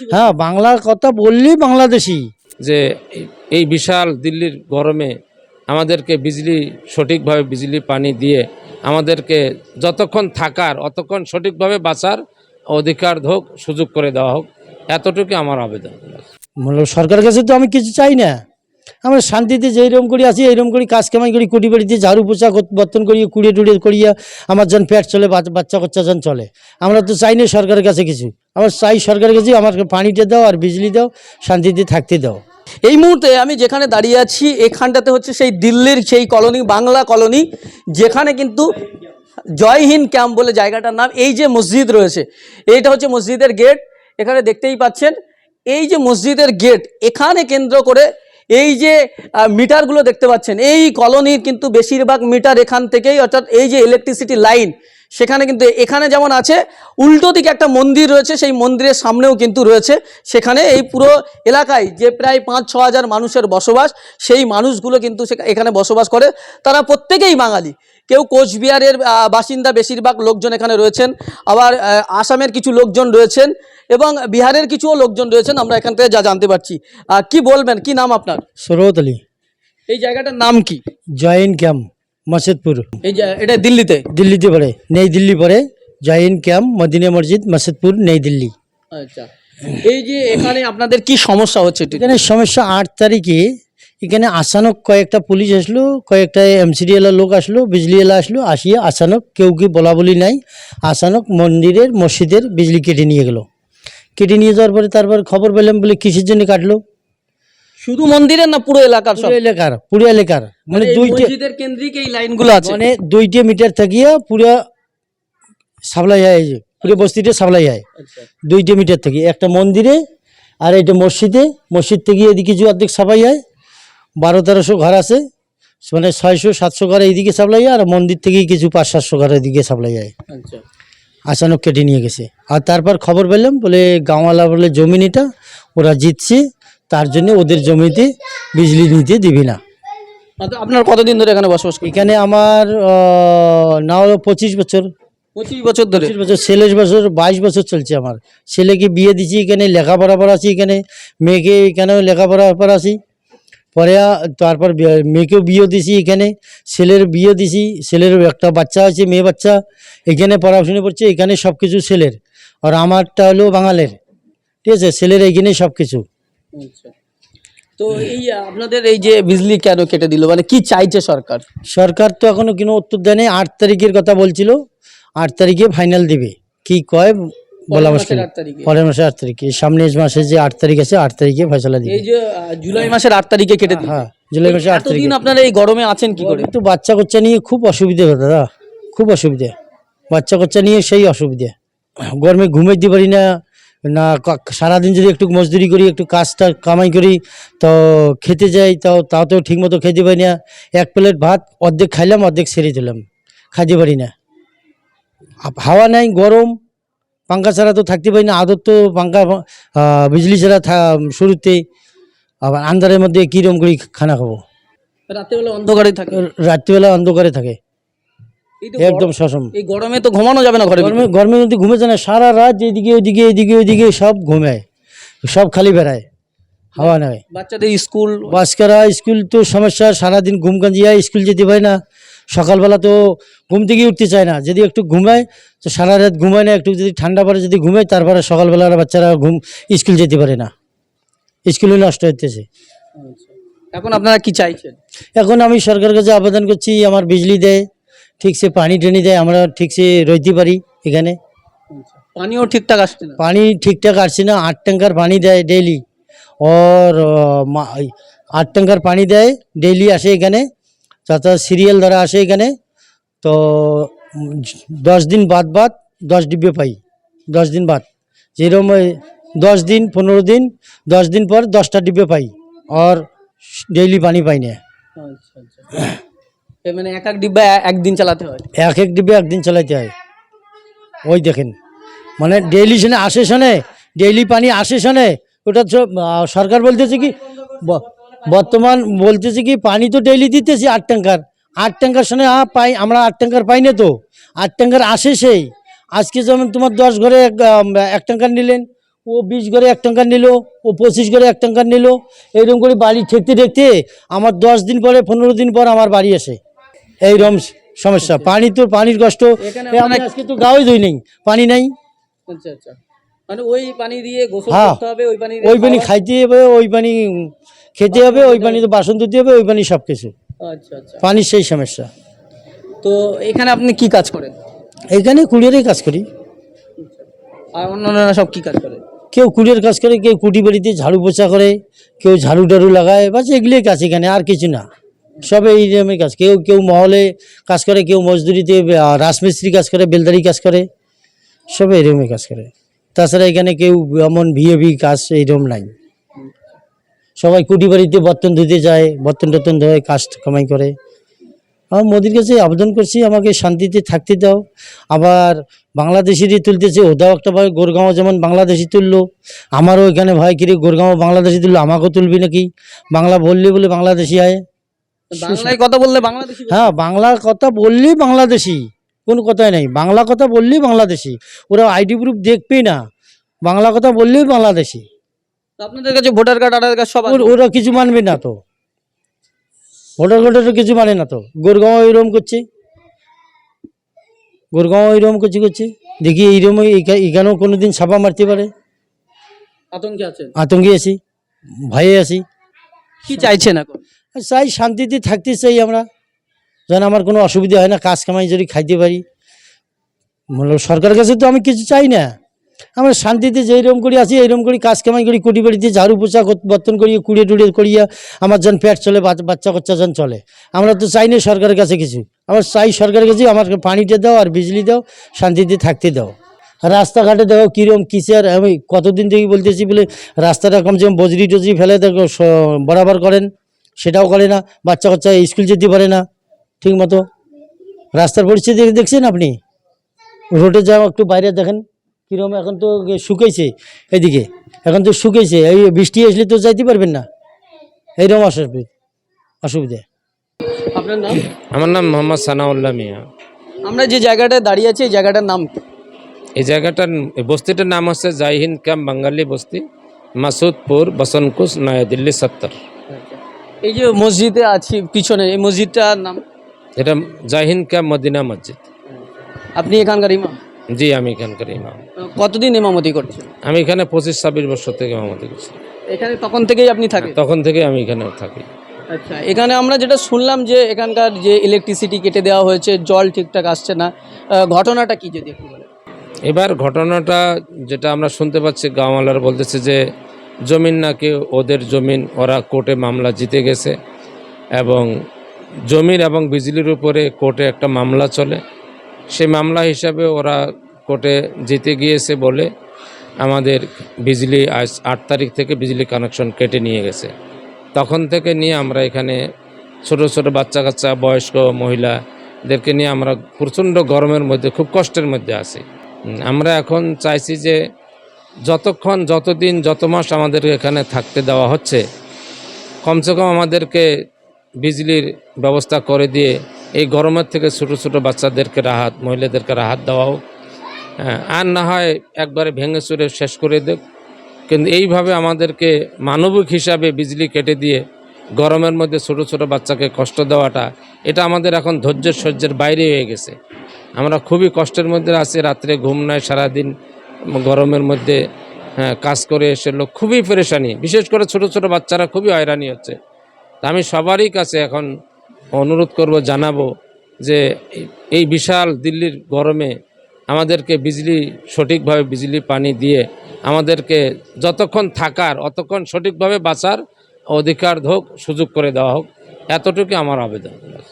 হ্যাঁ বাংলার কথা বললেই বাংলাদেশি। যে এই- বিশাল দিল্লির গরমে আমাদেরকে বিজলি সঠিকভাবে বিজলি পানি দিয়ে আমাদেরকে যতক্ষণ থাকার অতক্ষণ সঠিকভাবে বাঁচার অধিকার হোক সুযোগ করে দেওয়া হোক এতটুকু আমার আবেদন। মূল সরকারের কাছে তো আমি কিছু চাই না। আমরা শান্তিতে যেরকম করি আছি, এইরকম করি, কাজ কামাই করি, কুটি বাড়িতে ঝাড়ু পোছা বর্তন করিয়ে কুড়িয়ে টুড়িয়ে করিয়া আমার যেন পেট চলে বাচ- বাচ্চা কাচ্চা যেন চলে। আমরা তো চাই না সরকারের কাছে কিছু। আমার চাই সরকারের কাছে আমার পানিটা দাও আর বিজলি দাও, শান্তিতে থাকতে দাও। এই মুহূর্তে আমি যেখানে দাঁড়িয়ে আছি, এখানটাতে হচ্ছে সেই দিল্লির সেই কলোনি, বাংলা কলোনি, যেখানে কিন্তু জয় হিন্দ ক্যাম্প বলে জায়গাটার নাম, এই যে মসজিদ রয়েছে, এইটা হচ্ছে মসজিদের গেট। এখানে দেখতেই পাচ্ছেন, এই যে মসজিদের গেট, এখানে কেন্দ্র করে এই যে মিটারগুলো দেখতে পাচ্ছেন, এই কলোনির কিন্তু বেশিরভাগ মিটার এখান থেকেই, অর্থাৎ এই যে ইলেকট্রিসিটি লাইন সেখানে কিন্তু, এখানে যেমন আছে, উল্টো দিকে একটা মন্দির রয়েছে, সেই মন্দিরের সামনেও কিন্তু রয়েছে, সেখানে এই পুরো এলাকায় যে প্রায় পাঁচ, ছ হাজার মানুষের বসবাস, সেই মানুষগুলো কিন্তু এখানে বসবাস করে। তারা প্রত্যেকেই বাঙালি। কেউ কোচবিহারের বাসিন্দা বেশিরভাগ লোকজন এখানে রয়েছেন, আবার আসামের কিছু লোকজন রয়েছেন। এবং বিহারের কিছুও লোকজন রয়েছেন আমরা এখান থেকে যা জানতে পারছি। কি বলবেন? কি নাম আপনার? সরোত আলী। এই জায়গাটার নাম কি? Joint camp Masjidpur. এই যে এটা দিল্লিতে? দিল্লিতে পড়ে নেই দিল্লি পড়ে। জয়েন ক্যাম্প মদিনা মসজিদ মসজিদপুর নেই দিল্লি। আচ্ছা। এই যে এখানে আপনাদের কি সমস্যা হচ্ছে এখানে সমস্যা আট তারিখে এখানে আচানক কয়েকটা পুলিশ আসলো কয়েকটা এমসিডি এলার লোক আসলো বিজলি এলা আসলো আসিয়া আচানক কেউ কি বলা বলি নাই আচানক মন্দিরের মসজিদের বিজলি কেটে নিয়ে গেল। কেটে নিয়ে যাওয়ার পরে তারপর খবর পেলাম বলে কিসের জন্য কাটলো? শুধু মন্দিরের না পুরো এলাকার সব? পুরো এলাকার পুরো এলাকার। মানে এই দুইটা মসজিদের কেন্দ্রিক এই লাইনগুলো আছে? মানে দুইটা মিটার থাকিয়া পুরো সাপ্লাই হয় পুরো বস্তিতে সাপ্লাই হয়। আচ্ছা। দুইটা মিটার থেকে একটা মন্দিরে আর এটা মসজিদে। মসজিদ থেকে এদিকে যে অর্ধেক সাপ্লাই হয় বারো তেরোশো ঘর আছে। মানে ছয়শো সাতশো ঘর এইদিকে সাপ্লাই হয় আর মন্দির থেকেই কিছু পাঁচ সাতশো ঘর এদিকে সাপ্লাই হয়। আচ্ছা। আচানক কেটে নিয়ে গেছে। আর তারপর খবর পেলাম বলে গাঁওয়ালা বলে জমিন এটা ওরা জিতছে তার জন্য ওদের জমিতে বিজলি নিতে দিবি না। আচ্ছা, আপনার কতদিন ধরে এখানে বসবাস এখানে আমার না হলো পঁচিশ বছর। পঁচিশ বছর ধরে? পঁচিশ বছর ছেলের বছর বাইশ বছর চলছে আমার। ছেলেকে বিয়ে দিছি এখানে লেখাপড়া পড়াছি এখানে মেয়েকে এখানেও লেখাপড়া পড়াছি পরে তারপর মেয়েকেও বিয়ে দিছি এখানে ছেলের বিয়ে দিছি ছেলের একটা বাচ্চা আছে মেয়ে বাচ্চা এখানে পড়াশুনো করছে এখানে সব কিছু ছেলের। আর আমারটা হলো বাঙালের ঠিক আছে? ছেলের এইখানে সব কিছু আচ্ছা। তো এই আপনাদের এই যে বিজলি কেন কেটে দিল? মানে কি চাইছে সরকার? সরকার তো এখনও কোনো উত্তর দেয়নি আট তারিখের কথা বলছিল আট তারিখে ফাইনাল দিবে। কি কয় বলা মুশকিল। মাসের। পরের মাসে আট তারিখে। সামনের মাসে যে আট তারিখ আছে আট তারিখে ফয়সলা দিবে। এই যে জুলাই মাসের আট তারিখে কেটে হ্যাঁ জুলাই মাসে আট তারিখে। আপনারা এই গরমে আছেন কি করে? একটু বাচ্চা কাচ্চা নিয়ে খুব অসুবিধা হয় দাদা। খুব অসুবিধা। বাচ্চা কাচ্চা নিয়ে সেই অসুবিধা। গরমে ঘুমাইতে পারি না না সারাদিন যদি একটু মজদুরি করি একটু কাজটা কামাই করি তো খেতে যাই তাও তাও তো ঠিক মতো খেতে পারি না। এক প্লেট ভাত অর্ধেক খাইলাম অর্ধেক সেরে দিলাম। খাইতে পারি না। হাওয়া নাই গরম। পাঙ্খা ছাড়া তো থাকতে পারি না আদর তো পাঙ্খা বিজলি ছাড়া থা- শুরুতে আবার আন্ধারের মধ্যে কীরকম করে খানা খাব? রাত্রিবেলা অন্ধকারে থাকে। রাত্রিবেলা অন্ধকারে থাকে। একদম সসম। এই গরমে তো ঘুমানো যাবে না ঘরে গরমে গরমের মধ্যে ঘুমে যায় না সারা রাত এদিকে ওইদিকে এদিকে ওইদিকে সব ঘুমায়। সব খালি বেড়ায়। হাওয়া নয় বাচ্চাদের স্কুল? বাসকারা স্কুল তো সমস্যা সারাদিন ঘুম কাঞ্জিয়া স্কুল যেতে পারে না। সকালবেলা তো ঘুম থেকে উঠতে চায় না। যদি একটু ঘুমায় তো সারা রাত ঘুমায় না একটু যদি ঠান্ডা পড়ে যদি ঘুমায় তারপরে সকালবেলা বাচ্চারা ঘুম স্কুল যেতে পারে না। স্কুলে নষ্ট হইতেছে। এখন আপনারা কি চাইছেন? এখন আমি সরকারের কাছে আবেদন করছি আমার বিজলি দেয় ঠিকসে পানি টানি দেয় আমরা ঠিকসে রইতে পারি এখানে। পানিও ঠিকঠাক আসছে না? পানি ঠিকঠাক আসছে না আট ট্যাঙ্কার পানি দেয় ডেইলি। ওর আট ট্যাঙ্কার পানি দেয় ডেইলি আসে এখানে তাছাড়া সিরিয়াল ধরা আসে এখানে তো দশ দিন বাদ বাদ দশ ডিব্বে পাই দশ দিন বাদ যেরকম ওই দশ দিন পনেরো দিন দশ দিন পর দশটা ডিব্বে পাই আর ডেইলি পানি পাই না মানে এক এক ডিব্বা একদিন চালাতে হয় এক এক ডিব্বে একদিন চালাইতে হয় ওই দেখেন মানে ডেইলি শোনে আসে শোনে ডেইলি পানি আসে শোনে ওটা সরকার বলতেছে কি বর্তমান বলতেছে কি পানি তো ডেইলি দিতেছি আট ট্যাঙ্কার। আট ট্যাঙ্কার শোনে আ পাই আমরা আট ট্যাঙ্কার পাই না তো। আট ট্যাঙ্কার আসে সেই। আজকে যেমন তোমার দশ ঘরে এক, ট্যাঙ্কার নিলেন ও বিশ ঘরে এক ট্যাঙ্কার নিল ও পঁচিশ ঘরে এক ট্যাঙ্কার নিল এইরকম করে বাড়ি ঠেকতে ঠেকতে আমার দশ দিন পরে পনেরো দিন পর আমার বাড়ি আসে। এই এইরকম সমস্যা। পানি তো পানির কষ্ট। আজকে তো গাওই ধুই নেই। পানি নাই। আচ্ছা আচ্ছা। মানে ওই পানি দিয়ে গোসল হ্যাঁ। করতে হবে ওই পানি ওই পানি খাইতে হবে ওই পানি খেতে হবে ওই পানি তো বাসন ধুতে হবে ওই পানি সব কিছু আচ্ছা আচ্ছা। পানির সেই সমস্যা। তো এখানে আপনি কি কাজ করেন? কাজ করি। আর অন্যান্যরা সব কি কাজ করে? কেউ কাজ করে কেউ কুটি বাড়িতে ঝাড়ু পোছা করে কেউ ঝাড়ু টাড়ু লাগায় বাস এগুলোই কাজ এখানে আর কিছু না। সব এই রকমের কাজ। কেউ কেউ মহলে কাজ করে কেউ মজদুরিতে রাজমিস্ত্রি কাজ করে বেলদারি কাজ করে সব এইরকমই কাজ করে। তাছাড়া এখানে কেউ এমন ভিএভি কাজ এইরকম নাই। সবাই কুটি বাড়িতে বর্তন ধুতে যায় বর্তন টর্তন ধোয় কাজ কামাই করে। আমার মোদির কাছে আবেদন করছি আমাকে শান্তিতে থাকতে দাও। আবার বাংলাদেশেরই তুলতেছে ওটাও একটা ভয় গোরগাঁও যেমন বাংলাদেশি তুললো আমারও এখানে ভয় কিরে গোরগাঁও বাংলাদেশি তুললো আমাকেও তুলবি নাকি? বাংলা বললে বলে বাংলাদেশি আয়। বাংলায় কথা বললে বাংলাদেশি হ্যাঁ বাংলার কথা বললেই বাংলাদেশি কোনো কথাই নাই। বাংলা কথা বললেই বাংলাদেশি। ওরা আইডি প্রুফ দেখবেই না। বাংলা কথা বললেই বাংলাদেশি। আপনাদের কাছে ভোটার কার্ড আধার কার্ড সব ওরা কিছু মানবে না তো। ভোটার ভোটার কিছু মানে না তো। গোরগাঁও এরকম করছে। গোরগাঁও এরকম করছে করছে। দেখি এইরকম এইখা- এখানেও কোনো দিন ছাপা মারতে পারে। আতঙ্কে আছেন? আতঙ্কে আছি। ভয়ে আছি। কি চাইছেন এখন? চাই শান্তিতে থাকতে চাই আমরা। যেন আমার কোনো অসুবিধা হয় না, কাজ কামাই যদি খাইতে পারি। সরকারের কাছে তো আমি কিছু চাই না। আমরা শান্তিতে যেরকম করি আছি, এইরকম করি, কাজ কামাই করি কুটি বাড়িতে ঝাড়ু পোছা বর্তন করিয়ে, কুড়িয়ে টুড়িয়ে করিয়া, আমার যেন পেট চলে, বাচ্চা কাচ্চা যেন চলে। আমরা তো চাই না সরকারের কাছে কিছু। আমরা চাই সরকারের কাছে আমার পানিটা দাও আর বিজলি দাও, শান্তিতে থাকতে দাও। রাস্তাঘাটে দেখো কীরকম কিসের, আমি কতদিন থেকে বলতেছি বলে রাস্তাটা কম বজরি টজরি ফেলে দেখো বরাবর করেন। সেটাও করে না, বাচ্চা কাচ্চা স্কুল যেতে পারে না। ঠিক মতো রাস্তার পরিস্থিতি দেখছেন আপনি? রোডে যাও একটু বাইরে দেখেন কীরকম এখন তো শুকাইছে এদিকে। এখন তো শুকাইছে এই বৃষ্টি আসলে তো যাইতে পারবেন না। এইরকম অসুবিধা অসুবিধা। আপনার নাম? আমার নাম মোহাম্মদ সানাউল্লাহ মিয়া। আমরা যে জায়গাটা দাঁড়িয়ে আছি এই জায়গাটার নাম এই জায়গাটার এই বস্তিটার নাম হচ্ছে জাইহিন্দ ক্যাম্প বাঙালি বস্তি মাসুদপুর বসনকুস নয়াদিল্লি সত্তর। এই যে মসজিদে আছি পিছনে এই মসজিদটার নাম? এটা জাহিন্দ ক্যাম্প মদিনা মসজিদ। আপনি এখানকার ইমাম? জি আমি এখানকার ইমাম। কতদিন ইমামতি করছেন? আমি এখানে পঁচিশ ছাব্বিশ বছর থেকে ইমামতি করছি। এখানে তখন থেকেই আপনি থাকেন? তখন থেকে আমি এখানে থাকি। আচ্ছা এখানে আমরা যেটা শুনলাম যে এখানকার যে ইলেকট্রিসিটি কেটে দেওয়া হয়েছে জল ঠিকঠাক আসছে না ঘটনাটা কি যদি একটু বলেন? এবার ঘটনাটা যেটা আমরা শুনতে পাচ্ছি গাঁওয়ালারা বলতেছে যে জমিন নাকি ওদের জমিন ওরা কোর্টে মামলা জিতে গেছে এবং জমির এবং বিজলির উপরে কোর্টে একটা মামলা চলে। সেই মামলা হিসাবে ওরা কোর্টে জিতে গিয়েছে বলে আমাদের বিজলি আজ আট তারিখ থেকে বিজলি কানেকশন কেটে নিয়ে গেছে। তখন থেকে নিয়ে আমরা এখানে ছোট ছোট বাচ্চা কাচ্চা বয়স্ক মহিলাদেরকে নিয়ে আমরা প্রচণ্ড গরমের মধ্যে, খুব কষ্টের মধ্যে আছি। আমরা এখন চাইছি যে যতক্ষণ, যতদিন, যত মাস আমাদের এখানে থাকতে দেওয়া হচ্ছে, কমসে কম আমাদেরকে বিজলির ব্যবস্থা করে দিয়ে এই গরমের থেকে ছোট ছোট বাচ্চাদেরকে রাহাত মহিলাদেরকে রাহাত দেওয়া হোক। হ্যাঁ, আর না হয় একবারে ভেঙে চুরে শেষ করে দেব কিন্তু এইভাবে আমাদেরকে মানবিক হিসাবে বিজলি কেটে দিয়ে গরমের মধ্যে ছোট ছোট বাচ্চাকে কষ্ট দেওয়াটা এটা আমাদের এখন ধৈর্যের সহ্যের বাইরে হয়ে গেছে। আমরা খুবই কষ্টের মধ্যে আছি রাত্রে ঘুম নাই সারাদিন গরমের মধ্যে হ্যাঁ, কাজ করে এসে লোক খুবই পরেশানি। বিশেষ করে ছোট ছোট বাচ্চারা খুবই হয়রানি হচ্ছে। আমি সবারই কাছে এখন অনুরোধ করব, জানাব যে এই- বিশাল দিল্লির গরমে আমাদেরকে বিজলি, সঠিকভাবে বিজলি পানি দিয়ে আমাদেরকে যতক্ষণ থাকার, অতক্ষণ সঠিকভাবে বাঁচার অধিকার হোক, সুযোগ করে দেওয়া হোক, এতটুকু আমার আবেদন।